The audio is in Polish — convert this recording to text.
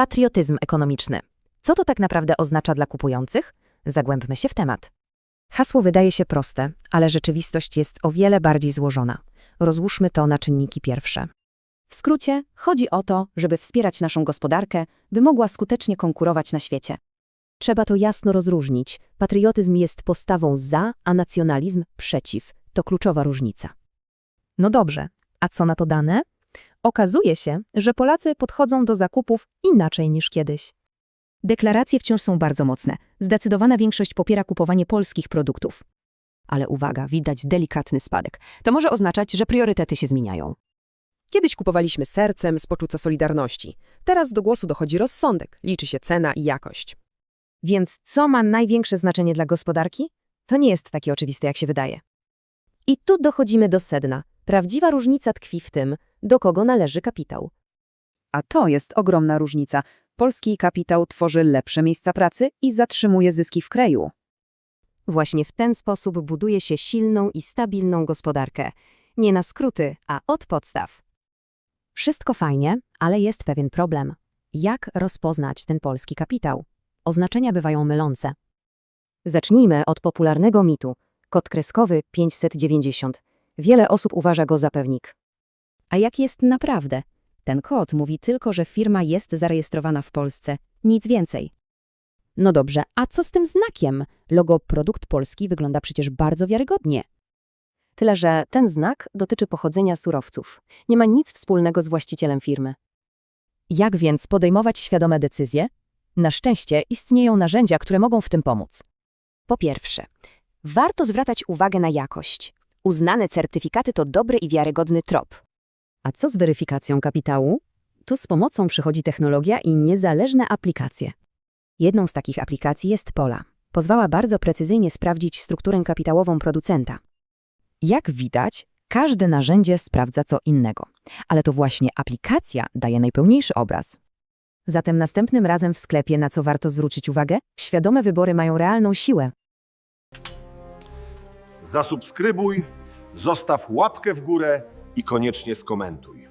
Patriotyzm ekonomiczny. Co to tak naprawdę oznacza dla kupujących? Zagłębmy się w temat. Hasło wydaje się proste, ale rzeczywistość jest o wiele bardziej złożona. Rozłóżmy to na czynniki pierwsze. W skrócie, chodzi o to, żeby wspierać naszą gospodarkę, by mogła skutecznie konkurować na świecie. Trzeba to jasno rozróżnić. Patriotyzm jest postawą za, a nacjonalizm przeciw. To kluczowa różnica. No dobrze, a co na to dane? Okazuje się, że Polacy podchodzą do zakupów inaczej niż kiedyś. Deklaracje wciąż są bardzo mocne. Zdecydowana większość popiera kupowanie polskich produktów. Ale uwaga, widać delikatny spadek. To może oznaczać, że priorytety się zmieniają. Kiedyś kupowaliśmy sercem z poczucia solidarności. Teraz do głosu dochodzi rozsądek, liczy się cena i jakość. Więc co ma największe znaczenie dla gospodarki? To nie jest takie oczywiste, jak się wydaje. I tu dochodzimy do sedna. Prawdziwa różnica tkwi w tym, do kogo należy kapitał. A to jest ogromna różnica. Polski kapitał tworzy lepsze miejsca pracy i zatrzymuje zyski w kraju. Właśnie w ten sposób buduje się silną i stabilną gospodarkę. Nie na skróty, a od podstaw. Wszystko fajnie, ale jest pewien problem. Jak rozpoznać ten polski kapitał? Oznaczenia bywają mylące. Zacznijmy od popularnego mitu. Kod kreskowy 590. Wiele osób uważa go za pewnik. A jak jest naprawdę? Ten kod mówi tylko, że firma jest zarejestrowana w Polsce. Nic więcej. No dobrze, a co z tym znakiem? Logo Produkt Polski wygląda przecież bardzo wiarygodnie. Tyle, że ten znak dotyczy pochodzenia surowców. Nie ma nic wspólnego z właścicielem firmy. Jak więc podejmować świadome decyzje? Na szczęście istnieją narzędzia, które mogą w tym pomóc. Po pierwsze, warto zwracać uwagę na jakość. Uznane certyfikaty to dobry i wiarygodny trop. A co z weryfikacją kapitału? Tu z pomocą przychodzi technologia i niezależne aplikacje. Jedną z takich aplikacji jest Pola. Pozwala bardzo precyzyjnie sprawdzić strukturę kapitałową producenta. Jak widać, każde narzędzie sprawdza co innego, ale to właśnie aplikacja daje najpełniejszy obraz. Zatem następnym razem w sklepie, na co warto zwrócić uwagę, świadome wybory mają realną siłę. Zasubskrybuj, zostaw łapkę w górę i koniecznie skomentuj.